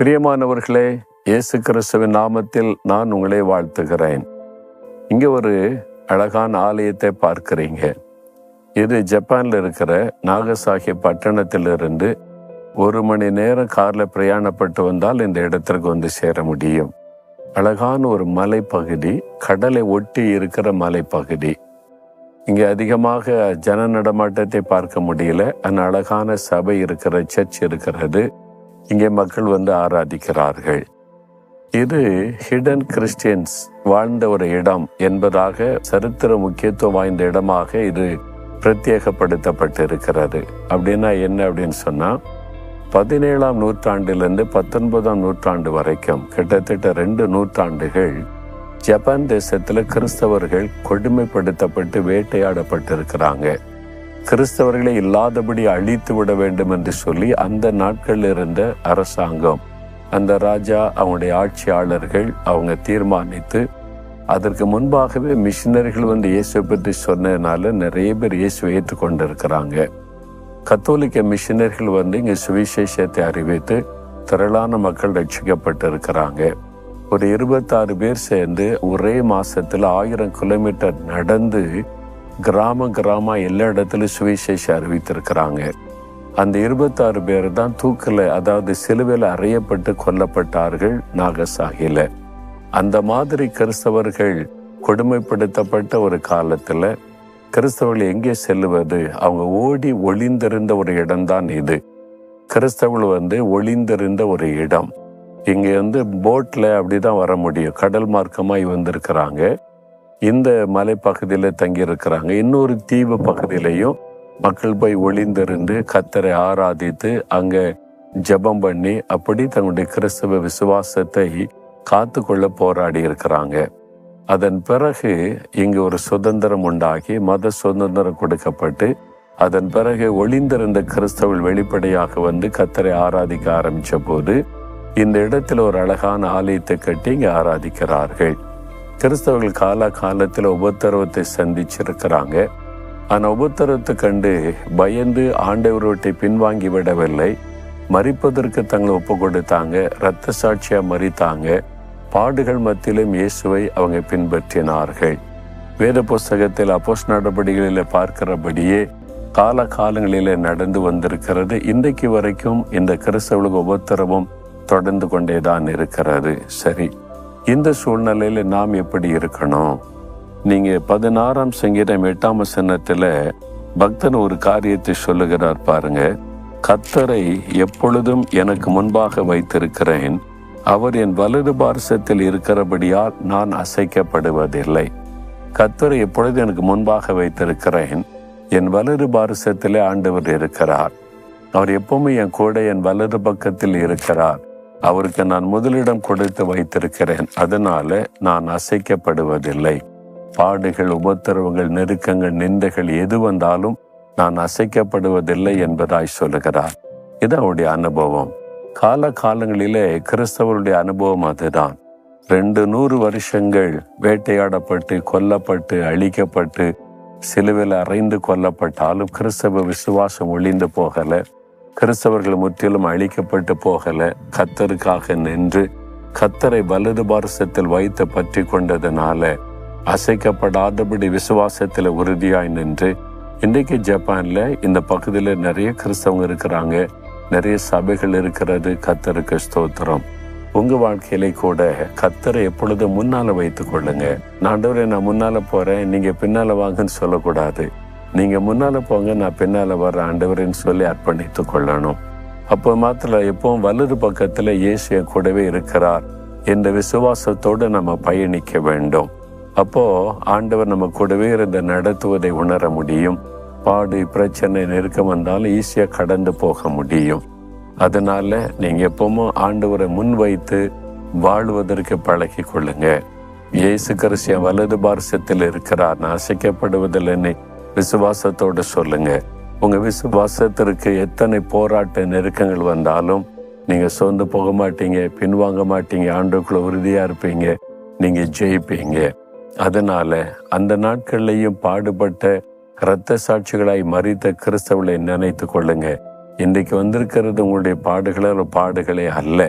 பிரியமானவர்களே இயேசு கிறிஸ்துவின் நாமத்தில் நான் உங்களை வாழ்த்துகிறேன். இங்க ஒரு அழகான ஆலயத்தை பார்க்கிறீங்க. இது ஜப்பான்ல இருக்கிற நாகசாகி பட்டணத்திலிருந்து ஒரு மணி நேரம் கார்ல பிரயாணப்பட்டு வந்தால் இந்த இடத்திற்கு வந்து சேர முடியும். அழகான ஒரு மலைப்பகுதி கடலை ஒட்டி இருக்கிற மலைப்பகுதி. இங்கே அதிகமாக ஜன நடமாட்டத்தை பார்க்க முடியல. அந்த அழகான சபை இருக்கிற சர்ச் இருக்கிறது. இங்கே மக்கள் வந்து ஆராதிக்கிறார்கள். இது ஹிடன் கிறிஸ்டியன்ஸ் வாழ்ந்த ஒரு இடம் என்பதாக சரித்திர முக்கியத்துவம் வாய்ந்த இடமாக இது பிரத்யேகப்படுத்தப்பட்டு இருக்கிறது அப்படின்னா என்ன அப்படின்னு சொன்னா பதினேழாம் நூற்றாண்டிலிருந்து பத்தொன்பதாம் நூற்றாண்டு வரைக்கும் கிட்டத்தட்ட ரெண்டு நூற்றாண்டுகள் ஜப்பான் தேசத்தில் கிறிஸ்தவர்கள் கொடுமைப்படுத்தப்பட்டு வேட்டையாடப்பட்டிருக்கிறாங்க. கிறிஸ்தவர்களை இல்லாதபடி அழித்து விட வேண்டும் என்று சொல்லி அந்த நாட்களில் இருந்த அரசாங்கம் அந்த ராஜா அவங்களுடைய ஆட்சியாளர்கள் அவங்க தீர்மானித்து அதற்கு முன்பாகவே மிஷினரிகள் வந்து இயேசுவை பற்றி சொன்னதுனால நிறைய பேர் இயேசுவை ஏற்றுக்கொண்டிருக்கிறாங்க. இருக்கிறாங்க கத்தோலிக்க மிஷினர்கள் வந்து இங்கே சுவிசேஷத்தை அறிவித்து திரளான மக்கள் ரட்சிக்கப்பட்டு இருக்கிறாங்க ஒரு இருபத்தாறு பேர் சேர்ந்து ஒரே மாசத்துல ஆயிரம் கிலோமீட்டர் நடந்து கிராம கிராம எல்லா இடத்துலையும் சுவிசேஷம் அறிவித்திருக்கிறாங்க. அந்த இருபத்தாறு பேர் தான் தூக்கில் அதாவது சிலுவையில் அறையப்பட்டு கொல்லப்பட்டார்கள் நாகசாகில அந்த மாதிரி கிறிஸ்தவர்கள் கொடுமைப்படுத்தப்பட்ட ஒரு காலத்தில் கிறிஸ்தவர்கள் எங்கே செல்லுவது? அவங்க ஓடி ஒளிந்திருந்த ஒரு இடம்தான் இது. கிறிஸ்தவர்கள் வந்து ஒளிந்திருந்த ஒரு இடம். இங்கே வந்து போட்ல அப்படிதான் வர முடியும். கடல் மார்க்கமாய் வந்திருக்கிறாங்க. இந்த மலைப்பகுதியில் தங்கியிருக்கிறாங்க. இன்னொரு தீவு பகுதியிலையும் மக்கள் போய் ஒளிந்திருந்து கத்தரை ஆராதித்து அங்கே ஜெபம் பண்ணி அப்படி தங்களுடைய கிறிஸ்தவ விசுவாசத்தை காத்துக்கொள்ள போராடி இருக்கிறாங்க அதன் பிறகு இங்கு ஒரு சுதந்திரம் உண்டாகி மத சுதந்திரம் கொடுக்கப்பட்டு அதன் பிறகு ஒளிந்திருந்த கிறிஸ்தவர்கள் வெளிப்படையாக வந்து கத்தரை ஆராதிக்க ஆரம்பிச்ச போது இந்த இடத்துல ஒரு அழகான ஆலயத்தை கட்டி இங்கே ஆராதிக்கிறார்கள். கிறிஸ்தவர்கள் கால காலத்தில் உபத்திரவத்தை சந்திச்சிருக்கிறாங்க. ஆனால் உபத்திரவத்தை கண்டு பயந்து ஆண்டவரோட்டை பின்வாங்கி விடவில்லை. மறிப்பதற்கு தங்களை ஒப்பு கொடுத்தாங்க இரத்த சாட்சியாக மறித்தாங்க பாடுகள் மத்தியிலும் இயேசுவை அவங்க பின்பற்றினார்கள். வேத புஸ்தகத்தில் அப்போஸ் நடவடிக்கைகளில் பார்க்கிறபடியே கால காலங்களிலே நடந்து வந்திருக்கிறது. இன்றைக்கு வரைக்கும் இந்த கிறிஸ்தவளுக்கு உபத்திரவம் தொடர்ந்து கொண்டே தான் இருக்கிறது. சரி இந்த சூழ்நிலையில நாம் எப்படி இருக்கணும்? நீங்க பதினாறாம் சங்கீதம் எட்டாம் வசனத்துல பக்தன் ஒரு காரியத்தை சொல்லுகிறார் பாருங்க. கத்தரை எப்பொழுதும் எனக்கு முன்பாக வைத்திருக்கிறேன். அவர் என் வலது பாரசத்தில் இருக்கிறபடியால் நான் அசைக்கப்படுவதில்லை. கத்தரை எப்பொழுது எனக்கு முன்பாக வைத்திருக்கிறேன்? என் வலது பாரசத்திலே ஆண்டவர் இருக்கிறார். அவர் எப்பவுமே என் கூட என் வலது பக்கத்தில் இருக்கிறார். அவருக்கு நான் முதலிடம் கொடுத்து வைத்திருக்கிறேன். அதனால நான் அசைக்கப்படுவதில்லை. பாடுகள் உபத்திரவங்கள் நெருக்கங்கள் நிந்தைகள் எது வந்தாலும் நான் அசைக்கப்படுவதில்லை என்பதாய் சொல்லுகிறார் இது அவருடைய அனுபவம். கால காலங்களிலே கிறிஸ்தவருடைய அனுபவம் அதுதான். ரெண்டு நூறு வருஷங்கள் வேட்டையாடப்பட்டு கொல்லப்பட்டு அழிக்கப்பட்டு சிலுவையில் அறைந்து கொல்லப்பட்டாலும் கிறிஸ்தவ விசுவாசம் ஒளிந்து போகல. கிறிஸ்தவர்கள் முற்றிலும் அழிக்கப்பட்டு போகல. கத்தருக்காக நின்று கத்தரை வலது பாரசத்தில் வைத்து பற்றி கொண்டதுனால அசைக்கப்படாதபடி விசுவாசத்தில் உறுதியாய் நின்று இன்றைக்கு ஜப்பான்ல இந்த பகுதியில் நிறைய கிறிஸ்தவங்க இருக்கிறாங்க. நிறைய சபைகள் இருக்கிறது கத்தருக்கு ஸ்தோத்திரம். உங்க வாழ்க்கையிலே கூட கத்தரை எப்பொழுதும் முன்னால வைத்துக் கொள்ளுங்க. நாண்டவரே நான் முன்னால போறேன். நீங்க பின்னால வாங்கன்னு சொல்லக்கூடாது. நீங்க முன்னால போங்க நான் பின்னால வர்ற ஆண்டவரேன்னு சொல்லி அர்ப்பணித்துக் கொள்ளணும். அப்போ மாத்திர எப்பவும் வலது பக்கத்துல இயேசு கூடவே இருக்கிறார். என்ற விசுவாசத்தோடு நம்ம பயணிக்க வேண்டும். அப்போ ஆண்டவர் நம்ம கூடவே இருந்து நடத்துவதை உணர முடியும். பாடு பிரச்சனை நெருக்கம் வந்தாலும் ஈஸியாக கடந்து போக முடியும். அதனால நீங்கள் எப்பவும் ஆண்டவரை முன்வைத்து வாழ்வதற்கு பழகி கொள்ளுங்க இயேசு கிறிஸ்திய வலது பாரசத்தில் இருக்கிறார். நான் அசைக்கப்படுவதில்லைன்னு விசுவாசத்தோட சொல்லுங்க. உங்க விசுவாசத்திற்கு எத்தனை போராட்ட நெருக்கங்கள் வந்தாலும் நீங்க சோர்ந்து போக மாட்டீங்க பின்வாங்க மாட்டீங்க ஆண்டுக்குள்ள உறுதியா இருப்பீங்க நீங்க ஜெயிப்பீங்க. அதனால அந்த நாட்கள்லையும் பாடுபட்ட இரத்த சாட்சிகளாய் மறித்த கிறிஸ்தவளை நினைத்து கொள்ளுங்க. இன்றைக்கு வந்திருக்கிறது உங்களுடைய பாடுகளோ பாடுகளே அல்ல.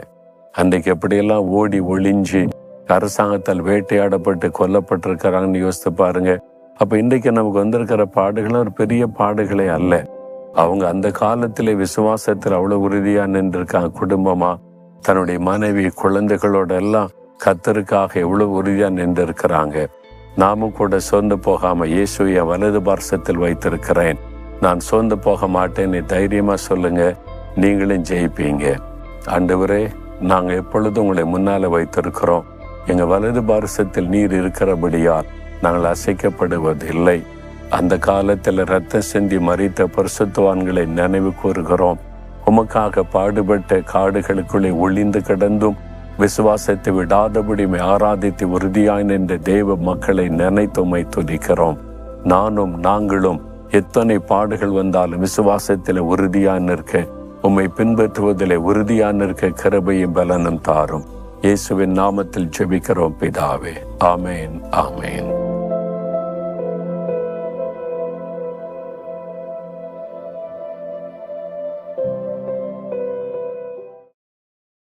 அன்றைக்கு எப்படியெல்லாம் ஓடி ஒளிஞ்சு அரசாங்கத்தால் வேட்டையாடப்பட்டு கொல்லப்பட்டிருக்கிறாங்கன்னு யோசித்து பாருங்க. அப்ப இன்றைக்கு நமக்கு வந்திருக்கிற பாடுகளும் ஒரு பெரிய பாடுகளே அல்ல. அவங்க அந்த காலத்திலே விசுவாசத்தில் அவ்வளவு உறுதியா நின்றிருக்காங்க. குடும்பமா தன்னுடைய மனைவி குழந்தைகளோட எல்லாம் கத்தருக்காக எவ்வளவு உறுதியா நின்றிருக்கிறாங்க. நாமும் கூட சோர்ந்து போகாம இயேசுய வலது பார்சத்தில் வைத்திருக்கிறேன். நான் சோர்ந்து போக மாட்டேன்னு தைரியமாக தைரியமா சொல்லுங்க. நீங்களும் ஜெயிப்பீங்க. ஆண்டவரே நாங்கள் எப்பொழுதும் உங்களை முன்னால வைத்திருக்கிறோம் எங்க வலது பாரசத்தில் நீர் இருக்கிறபடியால் நாங்கள் அசைக்கப்படுவதில்லை. அந்த காலத்தில் ரத்த சிந்தி மறித்த பரிசுத்தவான்களை நினைவு கூறுகிறோம். உமக்காக பாடுபட்ட காடுகளுக்குள்ளே ஒளிந்து கிடந்தும் விசுவாசத்தை விடாதபடி ஆராதித்து உறுதியாய் நின்ற தேவ மக்களை நினைத்துமை துதிக்கிறோம். நானும் நாங்களும் எத்தனை பாடுகள் வந்தாலும் விசுவாசத்தில் உறுதியா நிற்க உம்மை பின்பற்றுவதிலே உறுதியா நிற்க கிருபையும் பலனும் தாரும். இயேசுவின் நாமத்தில் ஜெபிக்கிறோம் பிதாவே. ஆமேன் ஆமேன்.